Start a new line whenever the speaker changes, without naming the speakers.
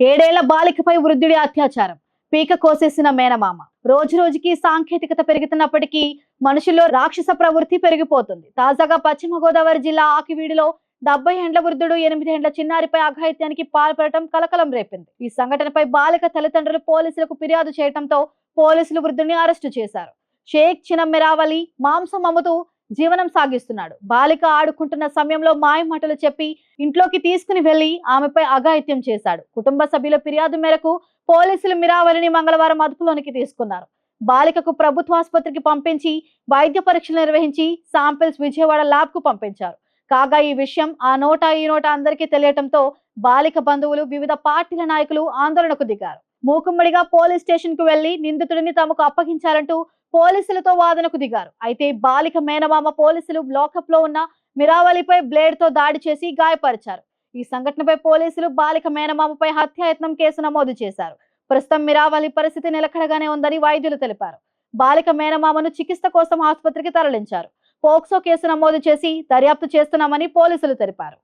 ఏడేళ్ళ బాలికపై వృద్ధుడి అత్యాచారం. పీక కోసేసిన మేనమామ. రోజు రోజుకి సాంకేతికత పెరుగుతున్నప్పటికీ మనుషుల్లో రాక్షస ప్రవృత్తి పెరిగిపోతుంది. తాజాగా పశ్చిమ గోదావరి జిల్లా ఆకివీడిలో డెబ్బై ఏండ్ల వృద్ధుడు ఎనిమిది ఏండ్ల చిన్నారిపై అఘాయిత్యానికి పాల్పడటం కలకలం రేపింది. ఈ సంఘటనపై బాలిక తల్లిదండ్రులు పోలీసులకు ఫిర్యాదు చేయడంతో పోలీసులు వృద్ధుడిని అరెస్టు చేశారు. షేక్ చినమ్మెరావలి మాంసం అమ్ముతూ జీవనం సాగిస్తున్నాడు. బాలిక ఆడుకుంటున్న సమయంలో మాయమాటలు చెప్పి ఇంట్లోకి తీసుకుని వెళ్ళి ఆమెపై అఘాయిత్యం చేశాడు. కుటుంబ సభ్యుల ఫిర్యాదు మేరకు పోలీసులు మిరావలిని మంగళవారం అదుపులోనికి తీసుకున్నారు. బాలికకు ప్రభుత్వ ఆసుపత్రికి పంపించి వైద్య పరీక్షలు నిర్వహించి శాంపిల్స్ విజయవాడ ల్యాబ్కు పంపించారు. కాగా ఈ విషయం ఆ నోట ఈ నోట అందరికీ తెలియటంతో బాలిక బంధువులు వివిధ పార్టీల నాయకులు ఆందోళనకు దిగారు. మూకుమ్మడిగా పోలీస్ స్టేషన్కు వెళ్ళి నిందితుడిని తమకు అప్పగించాలంటూ పోలీసులతో వాదనకు దిగారు. అయితే బాలిక మేనమామ పోలీసులు బ్లాకప్లో ఉన్న మిరావలిపై బ్లేడ్తో దాడి చేసి గాయపరిచారు. ఈ సంఘటనపై పోలీసులు బాలిక మేనమామపై హత్యాయత్నం కేసు నమోదు చేశారు. ప్రస్తుతం మిరావలి పరిస్థితి నిలకడగానే ఉందని వైద్యులు తెలిపారు. బాలిక మేనమామను చికిత్స కోసం ఆసుపత్రికి తరలించారు. పోక్సో కేసు నమోదు చేసి దర్యాప్తు చేస్తున్నామని పోలీసులు తెలిపారు.